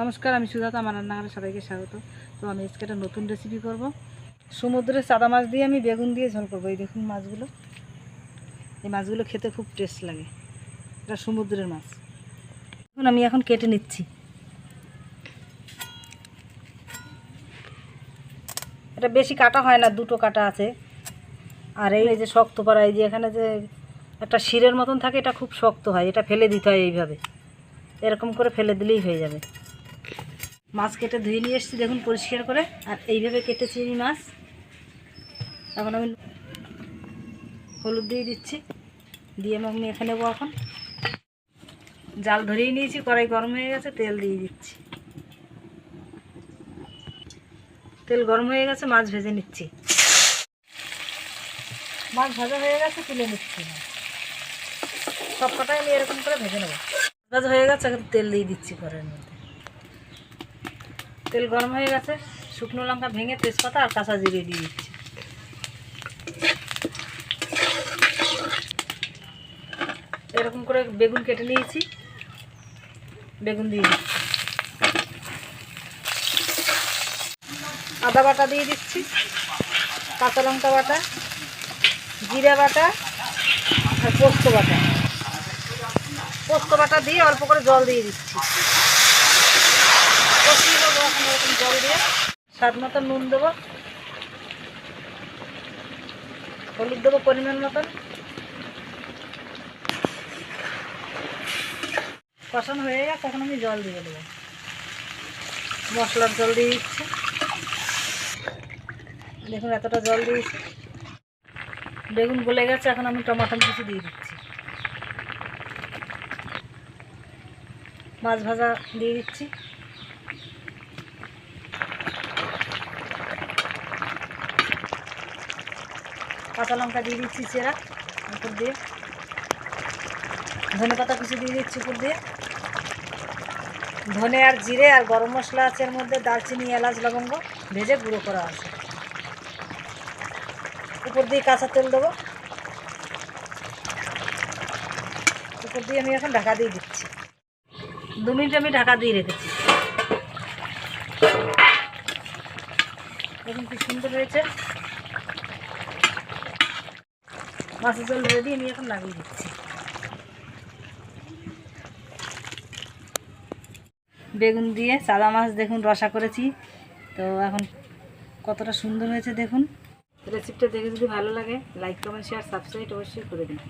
নমস্কার, আমি সুজাতা, আমার রান্নাঘরে সবাইকে স্বাগত। তো আমি আজকে একটা নতুন রেসিপি করব। সমুদ্রের সাদা মাছ দিয়ে আমি বেগুন দিয়ে ঝোল করব। এই দেখুন মাছগুলো। এই মাছগুলো খেতে খুব টেস্ট লাগে। এটা সমুদ্রের মাছ। এখন আমি এখন কেটে নিচ্ছি। এটা বেশি কাটা হয় না, দুটো কাটা আছে। আর এই যে শক্ত পাড়া, এই যে এখানে যে একটা শিরের মতন থাকে, এটা খুব শক্ত হয়। এটা ফেলে দিতে হয় এইভাবে। এরকম করে ফেলে দিলেই হয়ে যাবে। মাছ কেটে ধুয়ে নিয়ে এসেছি, দেখুন পরিষ্কার করে। আর এইভাবে কেটেছি আমি মাছ। এখন আমি হলুদ দিয়ে দিচ্ছি। দিয়ে আমি এখানে নেব এখন। জাল ধরিয়ে নিয়েছি, কড়াই গরম হয়ে গেছে, তেল দিয়ে দিচ্ছি। তেল গরম হয়ে গেছে, মাছ ভেজে নিচ্ছি। মাছ ভাজা হয়ে গেছে, তুলে নিচ্ছি। সব কটাই আমি এরকম করে ভেজে নেব। ভাজা হয়ে গেছে তেল দিয়ে দিচ্ছি কড়াইয়ের মধ্যে। তেল গরম হয়ে গেছে, শুকনো লঙ্কা ভেঙে তেজপাতা আর কাঁচা জিরে দিয়ে দিচ্ছি। এরকম করে বেগুন কেটে নিয়েছি। বেগুন দিয়ে দিচ্ছি। আদা বাটা দিয়ে দিচ্ছি, কাঁচা লঙ্কা বাটা, জিরা বাটা আর পোস্ত বাটা। পোস্ত বাটা দিয়ে অল্প করে জল দিয়ে দিচ্ছি। এরকম জল দিয়ে স্বাদ মতো নুন দেবো। হলুদ দেবো পরিমাণ মতন। কষানো হয়ে গেছে, এখন আমি জল দিয়ে দেবো। মশলার জল দিয়ে দিচ্ছি। দেখুন এতটা জল দিয়েছি। বেগুন গলে গেছে, এখন আমি টমাটো কিছু দিয়ে দিচ্ছি। মাছ ভাজা দিয়ে দিচ্ছি। কাঁচা লঙ্কা দিয়ে দিচ্ছি চেরা উপর দিয়ে। ধনে পাতা কুচি দিয়ে দিচ্ছি উপর দিয়ে। ধনে আর জিরে আর গরম মশলা আছে এর মধ্যে, দারচিনি, এলাচ, লবঙ্গ ভেজে গুঁড়ো করা আছে। উপর দিয়ে কাঁচা তেল দেবো। উপর দিয়ে আমি এখন ঢাকা দিয়ে দিচ্ছি। দু মিনিট আমি ঢাকা দিয়ে রেখেছি। দেখুন কি সুন্দর হয়েছে। মাছের জল রেডি আমি এখন লাগিয়ে দিচ্ছি। বেগুন দিয়ে সাদা মাছ দেখুন, রসা করেছি। তো এখন কতটা সুন্দর হয়েছে দেখুন। রেসিপিটা দেখে যদি ভালো লাগে লাইক কমেন্ট শেয়ার সাবস্ক্রাইব অবশ্যই করে দিন।